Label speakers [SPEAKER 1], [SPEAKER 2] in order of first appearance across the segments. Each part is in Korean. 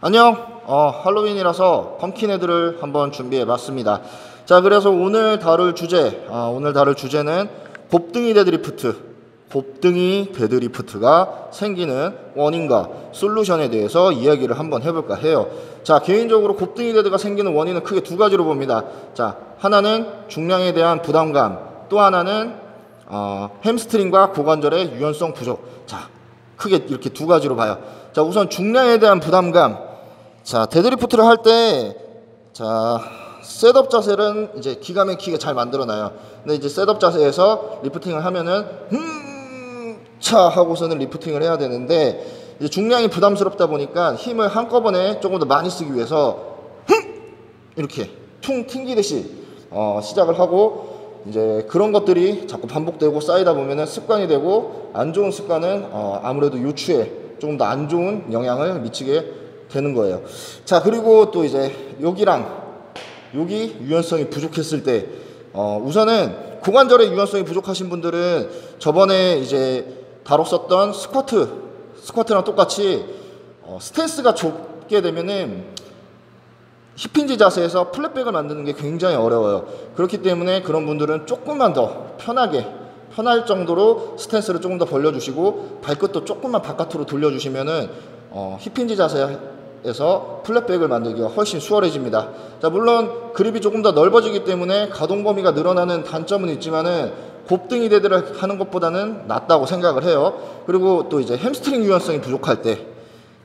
[SPEAKER 1] 안녕. 어, 할로윈이라서 펌킨 헤드를 한번 준비해 봤습니다. 자, 그래서 오늘 다룰 주제, 어, 오늘 다룰 주제는 곱등이 데드리프트, 곱등이 데드리프트가 생기는 원인과 솔루션에 대해서 이야기를 한번 해볼까 해요. 자, 개인적으로 곱등이 데드가 생기는 원인은 크게 두 가지로 봅니다. 자, 하나는 중량에 대한 부담감, 또 하나는 어, 햄스트링과 고관절의 유연성 부족. 자, 크게 이렇게 두 가지로 봐요. 자, 우선 중량에 대한 부담감. 자, 데드리프트를 할 때, 자, 셋업 자세는 이제 기가 막히게 잘 만들어놔요. 근데 이제 셋업 자세에서 리프팅을 하면은, 음, 차 하고서는 리프팅을 해야 되는데, 이제 중량이 부담스럽다 보니까 힘을 한꺼번에 조금 더 많이 쓰기 위해서, 흠! 이렇게 퉁 튕기듯이 어, 시작을 하고, 이제 그런 것들이 자꾸 반복되고 쌓이다 보면은 습관이 되고 안 좋은 습관은 어 아무래도 요추에 조금 더 안 좋은 영향을 미치게 되는 거예요. 자 그리고 또 이제 여기랑 여기 유연성이 부족했을 때 어 우선은 고관절의 유연성이 부족하신 분들은 저번에 이제 다뤘었던 스쿼트 스쿼트랑 똑같이 어 스탠스가 좁게 되면은 힙힌지 자세에서 플랫백을 만드는 게 굉장히 어려워요. 그렇기 때문에 그런 분들은 조금만 더 편하게 편할 정도로 스탠스를 조금 더 벌려주시고 발끝도 조금만 바깥으로 돌려주시면은 어, 힙힌지 자세 에서 플랫백을 만들기가 훨씬 수월해집니다. 자 물론 그립이 조금 더 넓어지기 때문에 가동 범위가 늘어나는 단점은 있지만은 곱등이 대들을 하는 것보다는 낫다고 생각을 해요. 그리고 또 이제 햄스트링 유연성이 부족할 때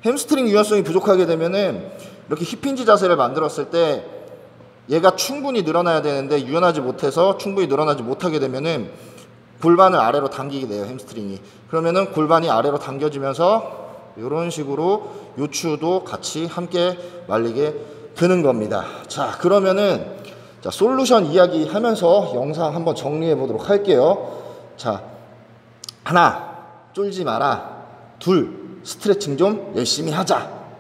[SPEAKER 1] 햄스트링 유연성이 부족하게 되면은 이렇게 힙힌지 자세를 만들었을 때 얘가 충분히 늘어나야 되는데 유연하지 못해서 충분히 늘어나지 못하게 되면은 골반을 아래로 당기게 돼요 햄스트링이 그러면은 골반이 아래로 당겨지면서 이런 식으로 요추도 같이 함께 말리게 되는 겁니다. 자 그러면은 자 솔루션 이야기 하면서 영상 한번 정리해 보도록 할게요. 자 하나 쫄지 마라. 둘 스트레칭 좀 열심히 하자